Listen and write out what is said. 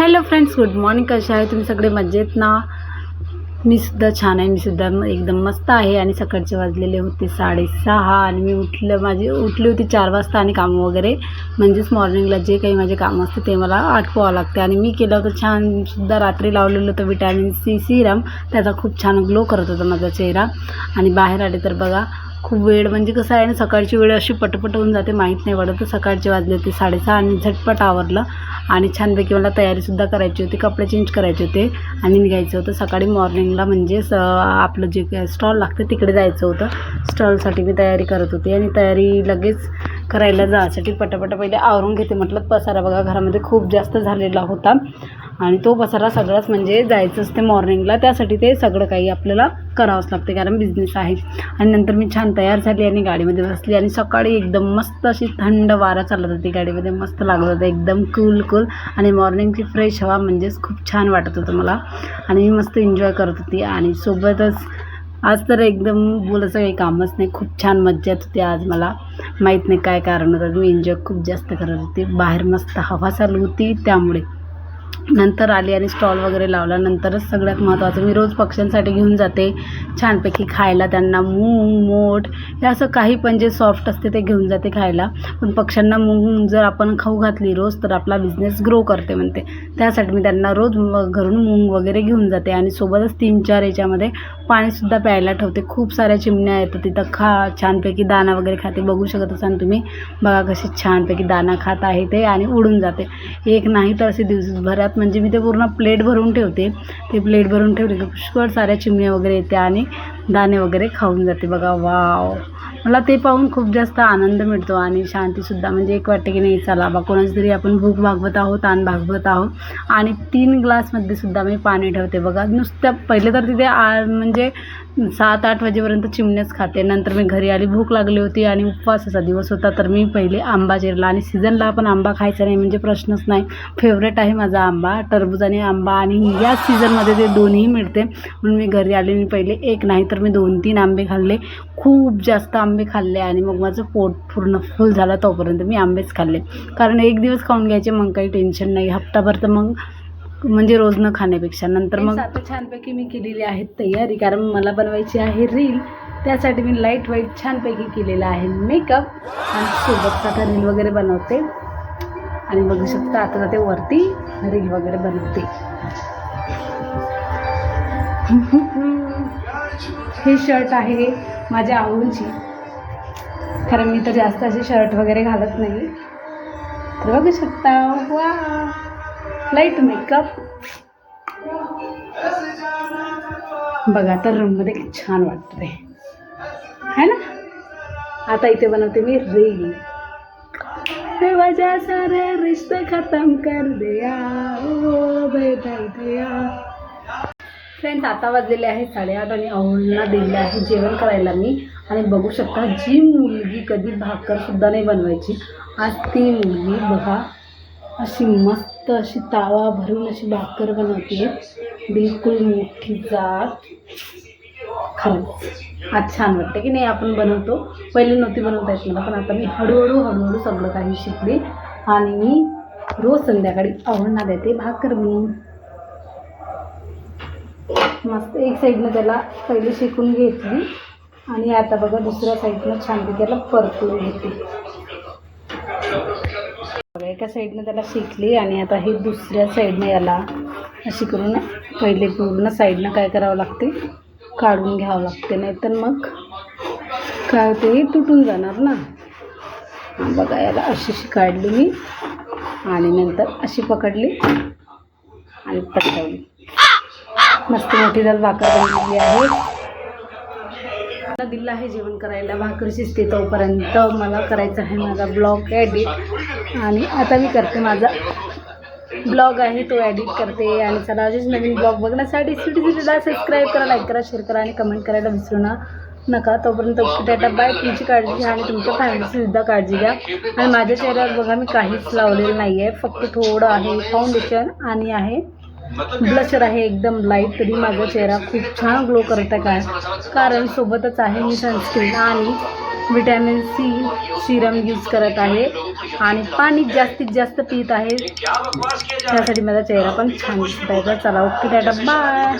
Hello friends good morning कशा आहे? तुम्ही सगळे मजेत ना? मी सुद्धा छान आहे. मी सुद्धा एकदम मस्त आहे आणि सकाळचे वाजलेले होते साडेसहा आणि मी उठलं माझी उठली होती चार वाजता आणि कामं वगैरे. म्हणजेच मॉर्निंगला जे काही माझे कामं असते ते मला आटपावं लागते. आणि मी केलं होतं छान सुद्धा रात्री लावलेलं होतं विटॅमिन सी सिरम त्याचा खूप छान ग्लो करत होता माझा चेहरा. आणि बाहेर आले तर बघा खूप वेळ म्हणजे कसं आहे ना सकाळची वेळ अशी पटपट होऊन जाते माहीत नाही पडत. सकाळचे वाजले होते साडेसहा आणि झटपट आवरलं. आणि छानपैकी मला तयारीसुद्धा करायची होती कपडे चेंज करायचे होते आणि निघायचं होतं. सकाळी मॉर्निंगला म्हणजेच स आपलं जे काय स्टॉल लागतं तिकडे जायचं होतं. स्टॉलसाठी मी तयारी करत होते आणि तयारी लगेच करायला जायसाठी पटापट पहिले आवरून घेते म्हटलं. पसारा बघा घरामध्ये खूप जास्त झालेला होता. आणि तो पसारा सगळाच म्हणजे जायचं असते मॉर्निंगला त्यासाठी ते सगळं काही आपल्याला करावंच लागते कारण बिझनेस आहे. आणि नंतर मी छान तयार झाली आणि गाडीमध्ये बसली आणि सकाळी एकदम मस्त अशी थंड वारा चालत होती गाडीमध्ये. मस्त लागत होतं एकदम कूल कूल आणि मॉर्निंगची फ्रेश हवा म्हणजेच खूप छान वाटत होतं मला. आणि मी मस्त एन्जॉय करत होती. आणि सोबतच आज तर एकदम बोलायचं काही कामच नाही. खूप छान मज्जा येत होती आज मला. माहीत नाही काय कारण होतं. मी एन्जॉय खूप जास्त करत होती. बाहेर मस्त हवा चालू होती त्यामुळे. नंतर आली आणि स्टॉल वगैरे लावला. नंतरच सगळ्यात महत्त्वाचं मी रोज पक्ष्यांसाठी घेऊन जाते. छानपैकी खायला त्यांना मूग मोठ हे असं काही पण जे सॉफ्ट असते ते घेऊन जाते खायला. पण पक्ष्यांना मूग जर आपण खाऊ घातली रोज तर आपला बिझनेस ग्रो करते म्हणते. त्यासाठी मी त्यांना रोज घरून मूग वगैरे घेऊन जाते. आणि सोबतच तीन चार याच्यामध्ये पाणीसुद्धा प्यायला ठेवते. खूप साऱ्या चिमण्या येतात तिथं. खा छानपैकी दाणा वगैरे खाते. बघू शकत असाल तुम्ही. बघा कशी छानपैकी दाणा खात आहे ते आणि उडून जाते. एक नाही तर असे दिवसभरात म्हणजे मी ते पूर्ण प्लेट भरून ठेवते. ते प्लेट भरून ठेवले की पुष्कळ साऱ्या चिमण्या वगैरे येते आणि दाणे वगैरे खाऊन जाते बघा वाव. मला ते पाहून खूप जास्त आनंद मिळतो आणि शांतीसुद्धा. म्हणजे एक वाटते की नाही चला बा कोणाची तरी आपण भूक भागवत आहोत ताण भागवत आहोत. आणि तीन ग्लासमध्ये सुद्धा मी पाणी ठेवते बघा. नुसत्या पहिले तर तिथे आ म्हणजे सात आठ वाजेपर्यंत चिमण्याच खाते. नंतर मी घरी आली भूक लागली होती आणि उपवासाचा दिवस होता तर मी पहिले आंबा चिरला. आणि सीझनला आपण आंबा खायचा नाही म्हणजे प्रश्नच नाही. फेवरेट आहे माझा आंबा टरबूज आणि आंबा. आणि या सीझनमध्ये ते दोन्ही मिळते. म्हणून मी घरी आले मी पहिले एक नाही तर मी दोन तीन आंबे खाल्ले. खूप जास्त आंबे खाल्ले आणि मग माझं पोट पूर्ण फुल झालं तोपर्यंत मी आंबेच खाल्ले. कारण एक दिवस खाऊन घ्यायचे मग काही टेन्शन नाही. हप्ताभर तर मग म्हणजे रोज न खाण्यापेक्षा. नंतर मग आता छानपैकी मी केलेली आहे तयारी. कारण मला बनवायची आहे रील त्यासाठी मी लाइट वाईट छानपैकी केलेला आहे. मेकअप आणि सोबत आता रील वगैरे बनवते. आणि बघू शकता आता ते वरती रील वगैरे बनवते. हे शर्ट आहे माझ्या आवडीची. कारण मी तर जास्त असे शर्ट वगैरे घालत नाही. तर बघू शकता. वा लाइट मेकअप बघा तर रूममध्ये किती छान वाटतं आहे है ना? आता इथे बनवते मी रील वजह सारे रिश्ते खत्म कर दिया. ओ बेटा दया फ्रेंड्स आता वाजलेले आहे साडेआठ आणि अहोलना दिले आहे जेवण करायला मी. आणि बघू शकता जी मुलगी कधी भाकरसुद्धा नाही बनवायची आज ती मुलगी बघा अशी मस्त अशी तावा भरून अशी भाकर बनवते. बिलकुल मोठी जात. खरंच. आज छान वाटतं की नाही आपण बनवतो. पहिले नव्हती बनवता येत मला पण आता मी हळूहळू हळूहळू सगळं काही शिकले. आणि मी रोज संध्याकाळी आवडणार देते भाकर बनवून मस्त एक साईडनं त्याला पहिले शिकून घेतली आणि आता बघा दुसऱ्या साईडनं छानपैकी त्याला परतून घेते बघा एका साईडनं त्याला शिकली आणि आता हे दुसऱ्या साईडनं याला अशी करून पहिले पूर्ण साईडनं काय करावं लागते? काढून घ्यावं लागते. नाहीतर मग काय होते तुटून जाणार ना. बघा याला अशी अशी काढली मी आणि नंतर अशी पकडली आणि पटकावली. मस्त मोठी दाल भाकर बनलेली आहे. मला दिलं आहे जेवण करायला. भाकर शिजते तोपर्यंत मला करायचं आहे माझा ब्लॉग एडिट आणि आता मी करते माझा ब्लॉग आहे तो एडिट करते. आणि चला असेच नवीन ब्लॉग बघण्यासाठी सिटी सिटीला सबस्क्राईब करा लाईक करा शेअर करा आणि कमेंट करायला विसरू ना नका. तोपर्यंत टाटा बाय तुमची काळजी घ्या आणि तुमच्या फॅमिलीचीसुद्धा काळजी घ्या. आणि माझ्या चेहऱ्यावर बघा मी काहीच लावलेलं नाही आहे फक्त थोडं आहे फाउंडेशन आणि आहे ब्लशर आहे एकदम लाइट तरी माझा चेहरा खूप छान ग्लो करत आहे काय? कारण सोबतच आहे मी सनस्क्रीन आणि विटॅमिन सी सिरम यूज करत आहे. आणि पाणी जास्तीत जास्त पित आहे. त्यासाठी माझा चेहरा पण छान दिसत आहे. तर चला ओके टाटा बाय